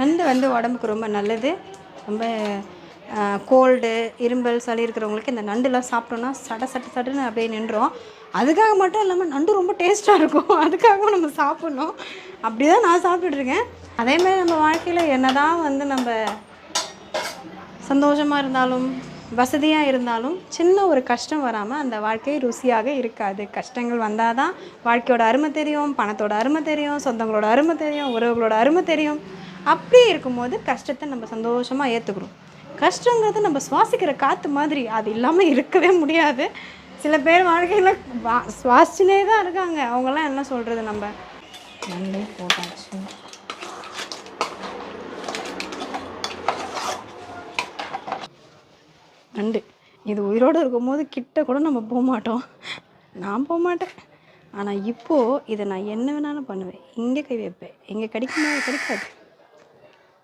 நண்டு வந்து உடம்புக்கு ரொம்ப நல்லது. ரொம்ப கோல்டு இரும்பல் சளி இருக்கிறவங்களுக்கு இந்த நண்டுலாம் சாப்பிட்டோன்னா சட சட்ட சட்டுன்னு அப்படியே நின்றோம். அதுக்காக மட்டும் இல்லாமல் நண்டு ரொம்ப டேஸ்ட்டாக இருக்கும். அதுக்காகவும் நம்ம சாப்பிட்ணும். அப்படி தான் நான் சாப்பிட்டுருக்கேன் அதேமாதிரி நம்ம வாழ்க்கையில் என்ன தான் வந்து நம்ம சந்தோஷமாக இருந்தாலும் வசதியாக இருந்தாலும் சின்ன ஒரு கஷ்டம் வராமல் அந்த வாழ்க்கை ருசியாக இருக்காது. கஷ்டங்கள் வந்தால் தான் வாழ்க்கையோட அருமை தெரியும் பணத்தோட அருமை தெரியும் சொந்தங்களோட அருமை தெரியும் உறவுகளோட அருமை தெரியும். அப்படி இருக்கும்போது கஷ்டத்தை நம்ம சந்தோஷமாக ஏற்றுக்கிறோம் கஷ்டங்கிறது நம்ம சுவாசிக்கிற காற்று மாதிரி அது இல்லாமல் இருக்கவே முடியாது. சில பேர் வாழ்க்கையில் வா சுவாசிச்சுனே தான் இருக்காங்க. அவங்கெல்லாம் என்ன சொல்கிறது நம்ம? நன்றி போட்டாச்சு. நண்டு. இது உயிரோடு இருக்கும்போது கிட்ட கூட நம்ம போக மாட்டோம் நான் போக மாட்டேன் ஆனால் இப்போது இதை நான் என்ன வேணாலும் பண்ணுவேன். இங்கே கை வைப்பேன். எங்கே கிடைக்குமோ கிடைக்காது.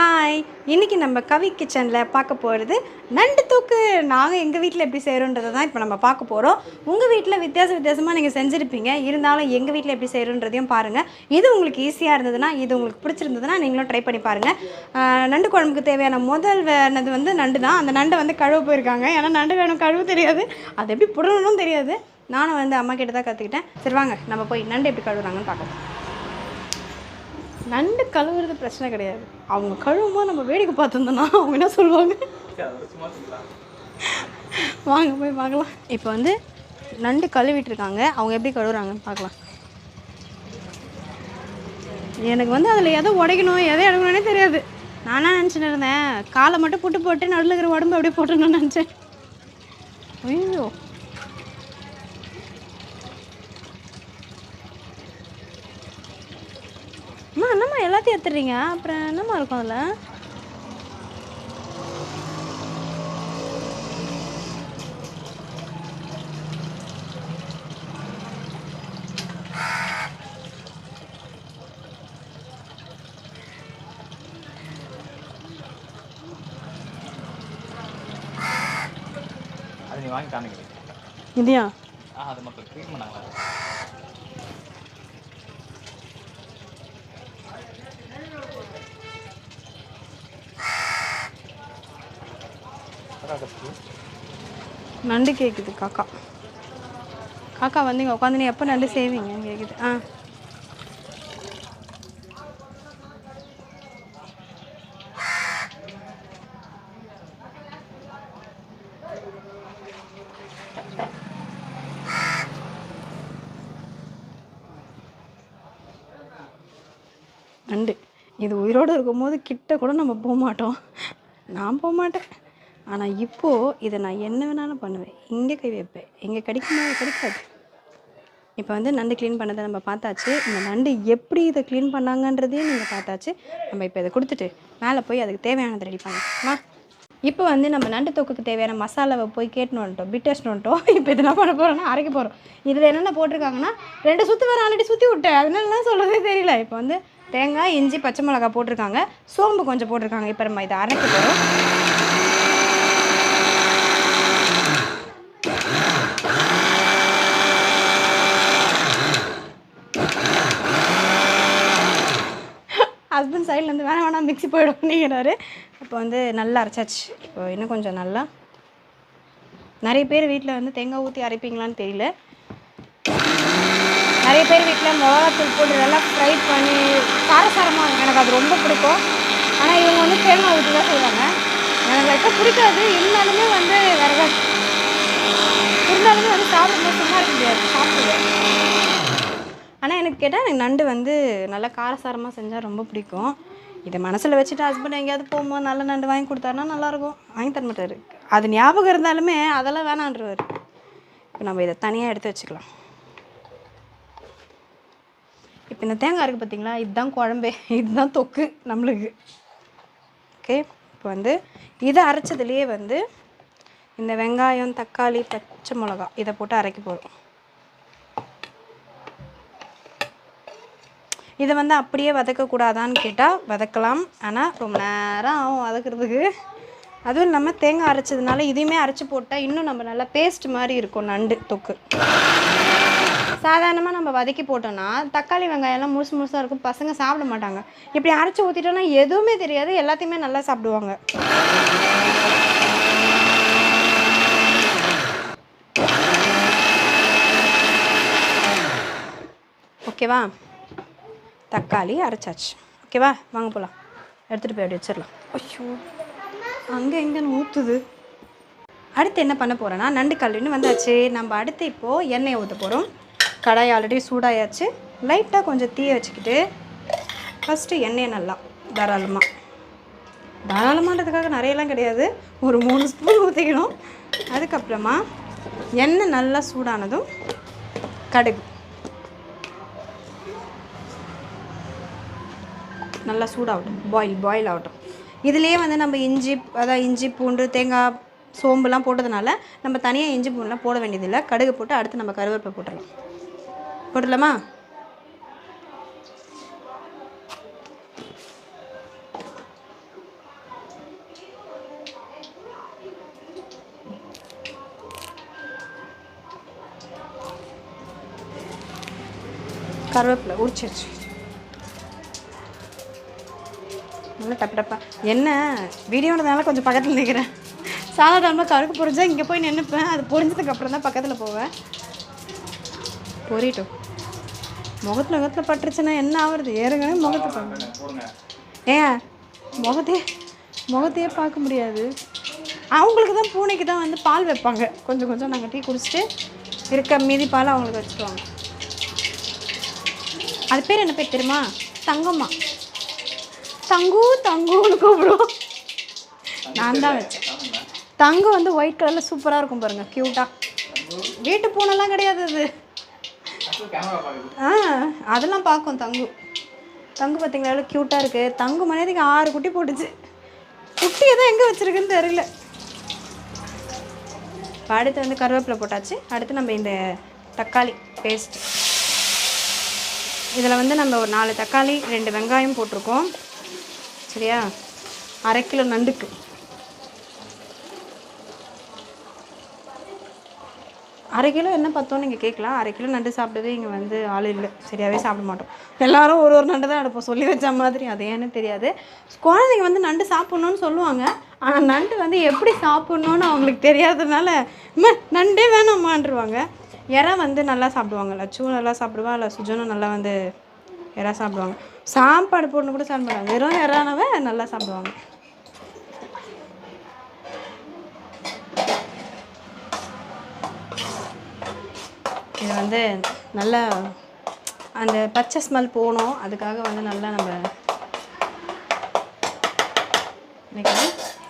ஹாய் இன்றைக்கி நம்ம கவி கிச்சனில் பார்க்க போகிறது நண்டு தூக்கு. நாங்கள் எங்கள் வீட்டில் எப்படி செய்கிறோன்றதை தான் இப்போ நம்ம பார்க்க போகிறோம் உங்கள் வீட்டில் வித்தியாச வித்தியாசமாக நீங்கள் செஞ்சுருப்பீங்க. இருந்தாலும் எங்கள் வீட்டில் எப்படி செய்கிறோன்றதையும் பாருங்கள் இது உங்களுக்கு ஈஸியாக இருந்ததுன்னா இது உங்களுக்கு பிடிச்சிருந்ததுன்னா நீங்களும் ட்ரை பண்ணி பாருங்கள் நண்டு குழம்புக்கு தேவையான முதல் வேணது வந்து நண்டு தான். அந்த நண்டை வந்து கழுவ போயிருக்காங்க. ஏன்னா நண்டு வேணும் கழுவு தெரியாது. அது எப்படி புடணும் தெரியாது. நானும் வந்து அம்மா கிட்ட தான் கற்றுக்கிட்டேன் சரி வாங்க. நம்ம போய் நண்டு எப்படி கழுவுறாங்கன்னு பார்க்கலாம். நண்டு கழுவுறது பிரச்சனை கிடையாது. அவங்க கழுவுமா நம்ம வேடிக்கை பார்த்துருந்தோம்னா அவங்க என்ன சொல்லுவாங்க? வாங்க போய் பார்க்கலாம். இப்போ வந்து நண்டு கழுவிட்டுருக்காங்க அவங்க எப்படி கழுவுறாங்கன்னு பார்க்கலாம். எனக்கு வந்து அதில் எதை உடைக்கணும் எதை எடுக்கணும்னே தெரியாது. நானா நினச்சிட்டு இருந்தேன்? காலை மட்டும் புட்டு போட்டு நடுவில் இருக்கிற உடம்பு அப்படியே போட்டுருணும்னு நினச்சேன். ஐயோ அம்மா எல்லாத்தையும் எடுத்துடுறீங்க? அப்புறம் என்னம்மா இருக்கும் அதில்? இதையா? அது மட்டும். க்ளீன் பண்ணாங்களா நண்டு கேட்குது காக்கா. காக்கா வந்து இங்கே உட்காந்து நீ எப்போ நண்டு செய்வீங்கன்னு கேட்குது ஆ. நண்டு. இது உயிரோடு இருக்கும்போது கிட்ட கூட நம்ம போக மாட்டோம் நான் போக மாட்டேன் ஆனால் இப்போது இதை நான் என்ன வேணாலும் பண்ணுவேன். இங்கே கை வைப்பேன். எங்கே கிடைக்குமா கிடைக்காது. இப்போ வந்து நண்டு க்ளீன் பண்ணதை நம்ம பார்த்தாச்சு. இந்த நண்டு எப்படி இதை க்ளீன் பண்ணாங்கன்றதையும் நீங்கள் பார்த்தாச்சு. நம்ம இப்போ இதை கொடுத்துட்டு மேலே போய் அதுக்கு தேவையானதை ரெடி பண்ணலாம். இப்போ வந்து நம்ம நண்டு தொக்குக்கு தேவையான மசாலாவை போய் கேட்டுன்னு வந்துட்டோம். பிட்டர்ஸ்னு வந்துட்டோம். இப்போ இது என்ன பண்ண போகிறோம்னா அரைக்க போகிறோம் இதில் என்னென்ன போட்டிருக்காங்கன்னா ரெண்டு சுற்று வர ஆல்ரெடி சுற்றி விட்டேன். அதனாலலாம் சொல்கிறதே தெரியல. இப்போ வந்து தேங்காய் இஞ்சி பச்சை மிளகாய் போட்டிருக்காங்க. சோம்பு கொஞ்சம் போட்டிருக்காங்க. இப்போ நம்ம இதை அரைக்க போகிறோம் ஹஸ்பண்ட் சைட்லேருந்து வேணாம் வேணாம் மிக்சி போயிடும் அப்படிங்கிறாரு. இப்போ வந்து நல்லா அரைச்சாச்சு. இப்போ இன்னும் கொஞ்சம் நல்லா. நிறைய பேர் வீட்டில் வந்து தேங்காய் ஊற்றி அரைப்பீங்களான்னு தெரியல. நிறைய பேர் வீட்டில் மிளகாத்தூள் போட்டு இதெல்லாம் ஃப்ரை பண்ணி காரசாரமாக எனக்கு அது ரொம்ப பிடிக்கும். ஆனால் இவங்க வந்து தேங்காய் ஊற்றி தான் செய்வாங்க. எனக்கு லைட்டாக பிடிக்காது. இருந்தாலுமே வந்து வேறு இருந்தாலுமே வந்து சாப்பிடும்போது சும்மா இருக்க முடியாது. சாப்பிடுவேன். ஆனால் எனக்கு கேட்டால் எனக்கு நண்டு வந்து நல்லா காரசாரமாக செஞ்சால் ரொம்ப பிடிக்கும். இதை மனசில் வச்சுட்டு ஹஸ்பண்ட் எங்கேயாவது போகும்போது நல்ல நண்டு வாங்கி கொடுத்தாருனா நல்லாயிருக்கும். வாங்கி தரமாட்டார் அது ஞாபகம் இருந்தாலுமே அதெல்லாம் வேணான்றவர். இப்போ நம்ம இதை தனியாக எடுத்து வச்சுக்கலாம். இப்போ இந்த தேங்காய் இருக்குது பார்த்தீங்களா? இதுதான் குழம்பே. இதுதான் தொக்கு நம்மளுக்கு. ஓகே இப்போ வந்து இதை அரைச்சதுலேயே வந்து இந்த வெங்காயம் தக்காளி பச்சை மிளகா இதை போட்டு அரைக்க போகிறோம் இதை வந்து அப்படியே வதக்கக்கூடாதான்னு கேட்டால் வதக்கலாம். ஆனால் ரொம்ப நேரம் ஆகும் வதக்கிறதுக்கு. அதுவும் இல்லாமல் தேங்காய் அரைச்சதுனால இதையுமே அரைச்சி போட்டால் இன்னும் நம்ம நல்லா பேஸ்ட் மாதிரி இருக்கும் நண்டு தொக்கு. சாதாரணமாக நம்ம வதக்கி போட்டோம்னா தக்காளி வெங்காயம்லாம் முழுசு முழுசாக இருக்கும் பசங்க சாப்பிட மாட்டாங்க. இப்படி அரைச்சி ஊற்றிட்டோன்னா எதுவுமே தெரியாது எல்லாத்தையுமே நல்லா சாப்பிடுவாங்க. ஓகேவா? தக்காளி அரைச்சாச்சு. ஓகேவா வாங்க போகலாம் எடுத்துகிட்டு போய் அப்படி வச்சிடலாம். ஐயோ. அங்கே எங்கேன்னு ஊற்றுது அடுத்து என்ன பண்ண போகிறேன்னா நண்டு கல்லுன்னு வந்தாச்சு. நம்ம அடுத்து இப்போது எண்ணெயை ஊற்ற போகிறோம் கடாய் ஆல்ரெடி சூடாயாச்சு. லைட்டாக கொஞ்சம் தீய வச்சுக்கிட்டு ஃபஸ்ட்டு எண்ணெயை நல்லா தாராளமாக தாராளமானதுக்காக நிறையலாம் கிடையாது. ஒரு மூணு ஸ்பூன் ஊற்றிக்கணும் அதுக்கப்புறமா எண்ணெய் நல்லா சூடானதும் கடுகு. நல்லா சூடாகட்டும். பாயில் பாயில் ஆகட்டும். இதுலேயே வந்து நம்ம இஞ்சி அதான் இஞ்சி பூண்டு தேங்காய் சோம்புலாம் போட்டதுனால நம்ம தனியாக இஞ்சி பூண்டுலாம் போட வேண்டியதில்லை. கடுகு போட்டு அடுத்து நம்ம கருவேப்பை போட்டுடலாம். போட்டுடலாமா? கருவேப்பிலை உரிச்சிருச்சு நல்லா டப்பு டப்பா என்ன? வீடியோன்றதுனால கொஞ்சம் பக்கத்தில் நிற்கிறேன் சாதாரணமாக கருக்கு புரிஞ்சால் இங்கே போய் நின்றுப்பேன் அது புரிஞ்சதுக்கு அப்புறம் தான் பக்கத்தில் போவேன். பொரியட்டும் முகத்தில் முகத்தில் பட்டுருச்சுன்னா என்ன ஆகுறது ஏற்கனவே முகத்தை பார்க்க ஏன்? முகத்தையே முகத்தையே பார்க்க முடியாது. அவங்களுக்கு தான் பூனைக்கு தான் வந்து பால் வைப்பாங்க. கொஞ்சம் கொஞ்சம் நாங்கள் டீ குடிச்சிட்டு இருக்க மீதி பால் அவங்களுக்கு வச்சுருவாங்க அது பேர் என்ன பேர் தெரியுமா? தங்கம்மா. தங்கு தங்குன்னு கூப்பிடுவோம். நான் தான் வச்சேன். தங்கம் வந்து ஒயிட் கலரில் சூப்பராக இருக்கும் பாருங்கள் க்யூட்டாக வீட்டு பூனைலாம் கிடையாது அது. ஆ அதெல்லாம் பார்க்கும் தங்கு. தங்கு பார்த்தீங்களா எவ்வளோ க்யூட்டாக இருக்குது தங்கு மணியதுக்கு ஆறு குட்டி போட்டுச்சு. குட்டியை தான் எங்கே வச்சுருக்குன்னு தெரியல. இப்போ அடுத்து வந்து கருவேப்பிலை போட்டாச்சு. அடுத்து நம்ம இந்த தக்காளி பேஸ்ட் இதில் வந்து நம்ம ஒரு நாலு தக்காளி ரெண்டு வெங்காயம் போட்டிருக்கோம். சரியா? அரை கிலோ நண்டுக்கு. அரை கிலோ என்ன பார்த்தோன்னு நீங்கள் கேட்கலாம். அரை கிலோ நண்டு சாப்பிட்டதே இங்கே வந்து ஆள் இல்லை. சரியாகவே சாப்பிட மாட்டோம். எல்லாரும் ஒரு ஒரு நண்டு தான் எடுப்போம். சொல்லி வச்ச மாதிரி. அது ஏன்னு தெரியாது. குழந்தைங்க வந்து நண்டு சாப்பிட்ணுன்னு சொல்லுவாங்க. ஆனால் நண்டு வந்து எப்படி சாப்பிட்ணுன்னு அவங்களுக்கு தெரியாததுனால இம்மா நண்டே வேணாமான்ருவாங்க இறா வந்து நல்லா சாப்பிடுவாங்க. லட்சுவும் நல்லா சாப்பிடுவா. இல்லை சுஜனும் நல்லா வந்து எறா சாப்பிடுவாங்க. சாப்பாடு போடணும் கூட சாப்பிட மாட்டாங்க வெறும் இறானவே நல்லா சாப்பிடுவாங்க. இது வந்து நல்லா அந்த பச்சை ஸ்மெல் போகணும். அதுக்காக வந்து நல்லா நம்ம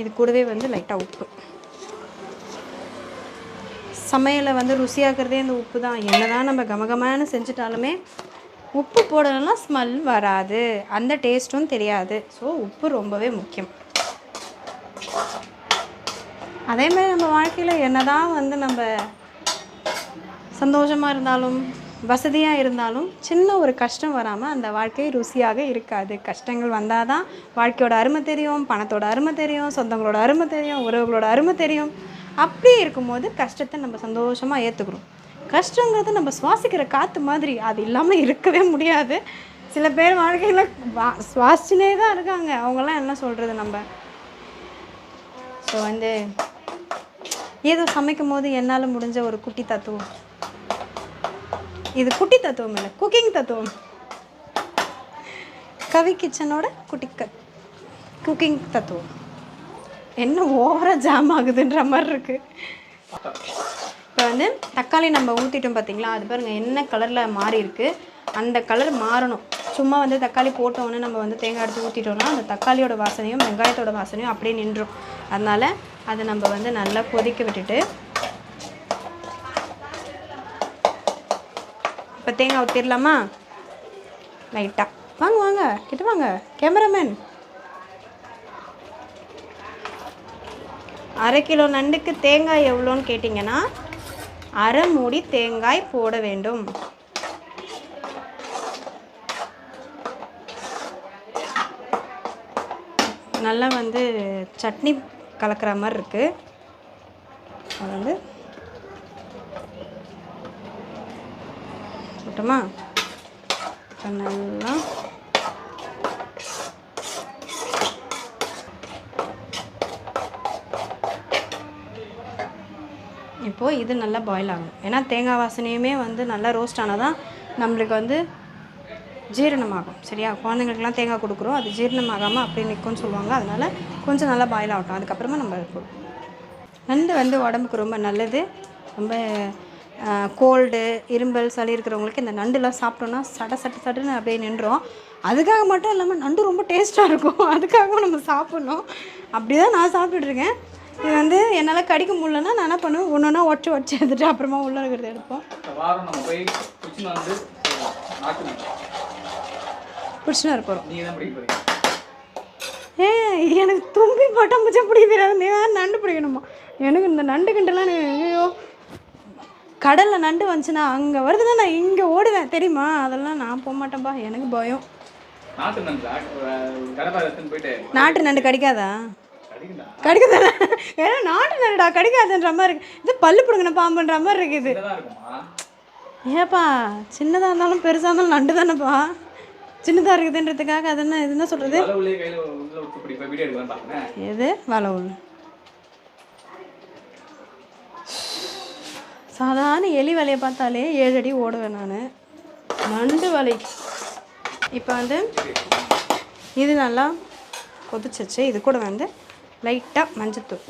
இது கூடவே வந்து லைட்டாக உப்பு. சமையலை வந்து ருசியாக்குறதே இந்த உப்பு தான். என்னதான் நம்ம கமகமான்னு செஞ்சிட்டாலுமே உப்பு போடலாம் ஸ்மெல் வராது. அந்த டேஸ்ட்டும் தெரியாது. ஸோ உப்பு ரொம்பவே முக்கியம். அதே மாதிரி நம்ம வாழ்க்கையில் என்ன தான் வந்து நம்ம சந்தோஷமாக இருந்தாலும் வசதியாக இருந்தாலும் சின்ன ஒரு கஷ்டம் வராமல் அந்த வாழ்க்கை ருசியாக இருக்காது. கஷ்டங்கள் வந்தால் தான் வாழ்க்கையோட அருமை தெரியும் பணத்தோட அருமை தெரியும் சொந்தங்களோட அருமை தெரியும் உறவுகளோட அருமை தெரியும். அப்படி இருக்கும்போது கஷ்டத்தை நம்ம சந்தோஷமாக ஏற்றுக்கிறோம் கஷ்டங்கிறது நம்ம சுவாசிக்கிற காற்று மாதிரி அது இல்லாமல் இருக்கவே முடியாது. சில பேர் வாழ்க்கையில் வா சுவாசிச்சுனே தான் இருக்காங்க. அவங்கெல்லாம் என்ன சொல்கிறது நம்ம? ஸோ வந்து ஏதோ சமைக்கும் போது என்னால் முடிஞ்ச ஒரு குட்டி தத்துவம். இது குட்டி தத்துவம் இல்லை குக்கிங் தத்துவம். கவி கிச்சனோட குட்டி க குக்கிங் தத்துவம். என்ன ஓவராக ஜாம் ஆகுதுன்ற மாதிரி இருக்குது இப்போ வந்து தக்காளி நம்ம ஊற்றிட்டோம் பார்த்தீங்களா அது பாருங்கள் என்ன கலரில் மாறி இருக்குது அந்த கலர் மாறணும். சும்மா வந்து தக்காளி போட்டோன்னே நம்ம வந்து தேங்காய் எடுத்து ஊற்றிட்டோம்னா அந்த தக்காளியோட வாசனையும் வெங்காயத்தோட வாசனையும் அப்படியே நின்றும். அதனால் அதை நம்ம வந்து நல்லா கொதிக்க விட்டுட்டு இப்போ தேங்காய் ஊற்றிடலாமா லைட்டாக வாங்க வாங்க கிட்ட வாங்க. கேமராமேன். அரை கிலோ நண்டுக்கு தேங்காய் எவ்வளோன்னு கேட்டிங்கன்னா அரை மூடி தேங்காய் போட வேண்டும். நல்லா வந்து சட்னி கலக்கிற மாதிரி இருக்குது அது வந்து போட்டுமா? நல்லா இப்போது இது நல்லா பாயில் ஆகும். ஏன்னா தேங்காய் வாசனையுமே வந்து நல்லா ரோஸ்ட் ஆனால் தான் நம்மளுக்கு வந்து ஜீரணமாகும். சரியா? குழந்தைங்களுக்குலாம் தேங்காய் கொடுக்குறோம். அது ஜீரணமாகாமல் அப்படி நிற்கும்னு சொல்லுவாங்க. அதனால் கொஞ்சம் நல்லா பாயில் ஆகட்டும். அதுக்கப்புறமா நம்ம நண்டு வந்து உடம்புக்கு ரொம்ப நல்லது. ரொம்ப கோல்டு இரும்பல் சளி இருக்கிறவங்களுக்கு இந்த நண்டுலாம் சாப்பிட்டோன்னா சட சட்ட சட்டுன்னு அப்படியே நின்றோம். அதுக்காக மட்டும் இல்லாமல் நண்டு ரொம்ப டேஸ்ட்டாக இருக்கும். அதுக்காகவும் நம்ம சாப்பிட்ணும். அப்படி தான் நான் சாப்பிட்டுட்ருக்கேன் இது வந்து என்னால் கடிக்க முடியலன்னா நான் என்ன பண்ணுவேன்? ஒன்று ஒன்றா உடச்சி உடச்சி எடுத்துட்டு அப்புறமா உள்ளே இருக்கிறத எடுப்போம். பிடிச்சினா இருப்போம் ஏ எனக்கு தும்பி பட்டாம்பூச்சி பிடிக்க தெரியாது நீ வேறு நண்டு பிடிக்கணுமா? எனக்கு இந்த நண்டு கிண்டலாம் ஐயோ கடலில் நண்டு வந்துச்சுன்னா அங்கே வருதுன்னா நான் இங்கே ஓடுவேன். தெரியுமா? அதெல்லாம் நான் போக மாட்டேன்ப்பா எனக்கு பயம். நாட்டு நண்டு கடிக்குதா? கடிக்காதானே? ஏன்னா நாட்டு நண்டுடா கடிக்காதுன்ற மாதிரி இருக்கு. இது பல்லு பிடுங்கின பாம்புன்ற மாதிரி இருக்குது. ஏப்பா சின்னதாக இருந்தாலும் பெருசாக இருந்தாலும் நண்டு தானேப்பா சின்னதாக இருக்குதுன்றதுக்காக அது என்ன இது என்ன சொல்கிறது எது? ஒன்று சாதாரண எலி வலையை பார்த்தாலே ஏழு அடி ஓடுவேன் நான். நண்டு வலை. இப்போ வந்து இது நல்லா கொதிச்சிச்சு இது கூட வந்து லைட்டாக மஞ்சத்தூள்.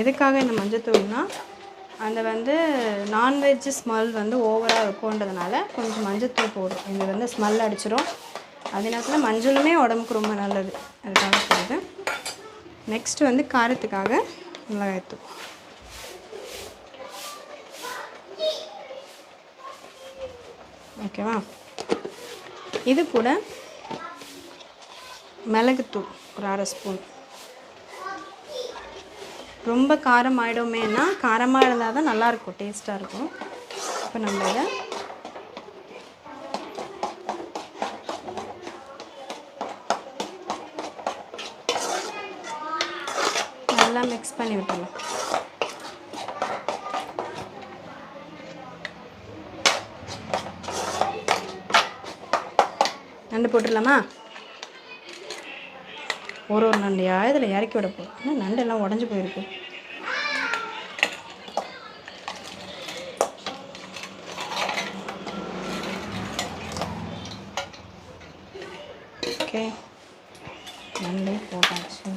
எதுக்காக இந்த மஞ்சத்தூள்னா அந்த வந்து நான்வெஜ் ஸ்மெல் வந்து ஓவராக இருக்கும்ன்றதுனால கொஞ்சம் மஞ்சத்தூள் போடும் இது வந்து ஸ்மெல் அடிச்சிடும் அதே நேரத்தில் மஞ்சளுமே உடம்புக்கு ரொம்ப நல்லது. அதுக்காக போடுது நெக்ஸ்ட்டு வந்து காரத்துக்காக மிளகாய்த்தூள். ஓகேவா இது கூட மிளகுத்தூள் ஒரு அரை ஸ்பூன். ரொம்ப காரம் ஆகிடுமேனா காரமாக இருந்தால் தான் நல்லாயிருக்கும் டேஸ்ட்டாக இருக்கும். இப்போ நம்ம இதை நல்லா மிக்ஸ் பண்ணி விட்டுடலாம். நண்டு போட்டுடலாமா? ஒரு ஒரு நண்டையா இதில் இறக்கி விட போகிறோம் ஆனால் நண்டெல்லாம் உடஞ்சி போயிருக்கு. ஓகே நண்டு போட்டாச்சு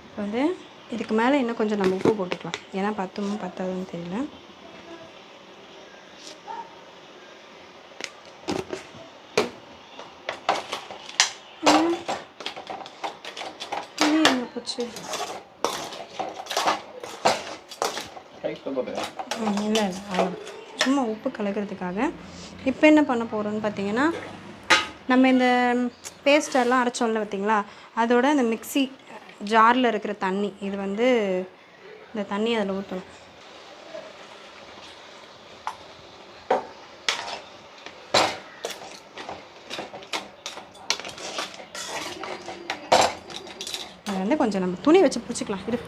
இப்போ வந்து இதுக்கு மேலே இன்னும் கொஞ்சம் நம்ம உப்பு போட்டுக்கலாம் ஏன்னா பத்துமோ பத்தாதுன்னு தெரியல. போச்சு? இல்லை இல்லை சும்மா உப்பு கலக்கிறதுக்காக. இப்போ என்ன பண்ண போகிறோம்னு பார்த்தீங்கன்னா நம்ம இந்த பேஸ்டெல்லாம் அரைச்சோம்ல பார்த்தீங்களா அதோட இந்த மிக்ஸி ஜாரில் இருக்கிற தண்ணி இது வந்து இந்த தண்ணி அதில் ஊற்றணும். அது வந்து கொஞ்சம் நம்ம துணி வச்சு பிடிச்சிக்கலாம். இரு.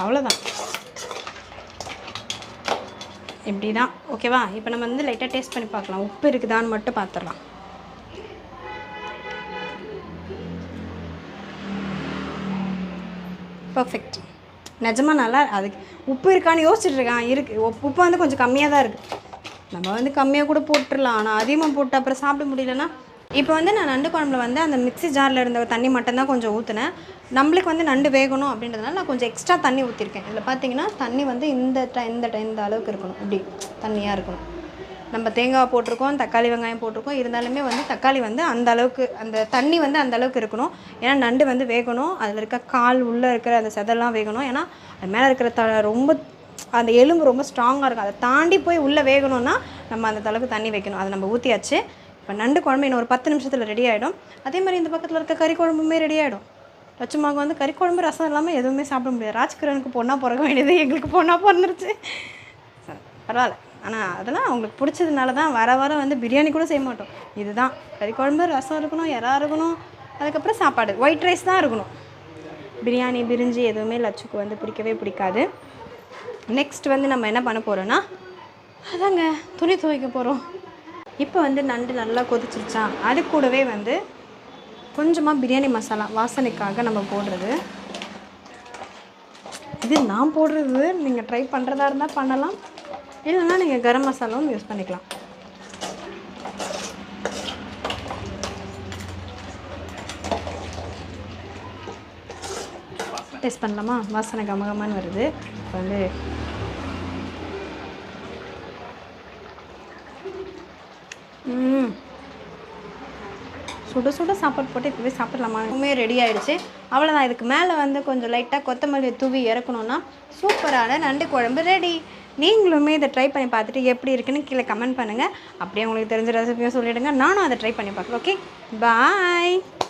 அவ்வளோதான் இப்படி தான் ஓகேவா இப்போ நம்ம வந்து லைட்டாக டேஸ்ட் பண்ணி பார்க்கலாம். உப்பு இருக்குதான்னு மட்டும் பார்த்துடலாம். பர்ஃபெக்ட் நிஜமாக நல்லா அதுக்கு உப்பு இருக்கான்னு யோசிச்சுட்டு இருக்கான். இருக்குது உப்பு உப்பு வந்து கொஞ்சம் கம்மியாக தான் இருக்குது நம்ம வந்து கம்மியாக கூட போட்டுடலாம் ஆனால் அதிகமாக போட்டு அப்புறம் சாப்பிட முடியலன்னா இப்போ வந்து நான் நண்டு குழம்புல வந்து அந்த மிக்ஸி ஜாரில் இருந்த தண்ணி மட்டும்தான் கொஞ்சம் ஊற்றினேன் நம்மளுக்கு வந்து நண்டு வேகணும் அப்படின்றதுனால நான் கொஞ்சம் எக்ஸ்ட்ரா தண்ணி ஊற்றிருக்கேன் இதில் பார்த்தீங்கன்னா தண்ணி வந்து இந்த ட இந்த ட- இந்த அளவுக்கு இருக்கணும். இப்படி தண்ணியாக இருக்கணும். நம்ம தேங்காய் போட்டிருக்கோம் தக்காளி வெங்காயம் போட்டிருக்கோம். இருந்தாலுமே வந்து தக்காளி வந்து அந்த அளவுக்கு அந்த தண்ணி வந்து அந்த அளவுக்கு இருக்கணும். ஏன்னா நண்டு வந்து வேகணும் அதில் இருக்க கால் உள்ளே இருக்கிற அந்த செதெல்லாம் வேகணும். ஏன்னா அது மேலே இருக்கிற த ரொம்ப அந்த எலும்பு ரொம்ப ஸ்ட்ராங்காக இருக்கும். அதை தாண்டி போய் உள்ளே வேகணும்னா நம்ம அந்த அளவுக்கு தண்ணி வைக்கணும். அதை நம்ம ஊற்றியாச்சு இப்போ நண்டு குழம்பு இன்னும் ஒரு பத்து நிமிஷத்தில் ரெடி ஆகிடும் அதே மாதிரி இந்த பக்கத்தில் இருக்க கறி குழம்புமே ரெடி ஆகிடும் லட்சுமாவுக்கு வந்து கறி குழம்பு ரசம் இல்லாமல் எதுவுமே சாப்பிட முடியாது. ராஜ்கிரனுக்கு பொண்ணாக பிறக்க வேண்டியது எங்களுக்கு பொண்ணாக பிறந்துருச்சு. பரவாயில்ல. ஆனால் அதெல்லாம் அவங்களுக்கு பிடிச்சதுனால தான் வர வர வந்து பிரியாணி கூட செய்ய மாட்டோம். இதுதான். கறி குழம்பு ரசம் இருக்கணும் இறா இருக்கணும் அதுக்கப்புறம் சாப்பாடு. ஒயிட் ரைஸ் தான் இருக்கணும். பிரியாணி பிரிஞ்சு எதுவுமே லட்சுக்கு வந்து பிடிக்கவே பிடிக்காது. நெக்ஸ்ட் வந்து நம்ம என்ன பண்ண போகிறோன்னா அதாங்க துணி துவைக்க போகிறோம் இப்போ வந்து நண்டு நல்லா கொதிச்சிருச்சா? அது கூடவே வந்து கொஞ்சமாக பிரியாணி மசாலா வாசனைக்காக நம்ம போடுறது. இது நான் போடுறது நீங்கள் ட்ரை பண்ணுறதா இருந்தால் பண்ணலாம். இல்லைன்னா நீங்கள் கரம் மசாலாவும் யூஸ் பண்ணிக்கலாம். டேஸ்ட் பண்ணலாமா? வாசனை கமகமான்னு வருது. இப்போ வந்து சுட சுட சாப்பாடு போட்டு இப்போவே சாப்பிட்லாமா? எப்பவுமே ரெடி ஆகிடுச்சு அவ்வளோதான் இதுக்கு மேலே வந்து கொஞ்சம் லைட்டாக கொத்தமல்லி தூவி இறக்கணும்னா சூப்பரான நண்டு குழம்பு ரெடி நீங்களுமே இதை ட்ரை பண்ணி பார்த்துட்டு எப்படி இருக்குன்னு கீழே கமெண்ட் பண்ணுங்கள் அப்படியே உங்களுக்கு தெரிஞ்ச ரெசிபியும் சொல்லிவிடுங்க நானும் அதை ட்ரை பண்ணி பார்க்குறேன். Okay bye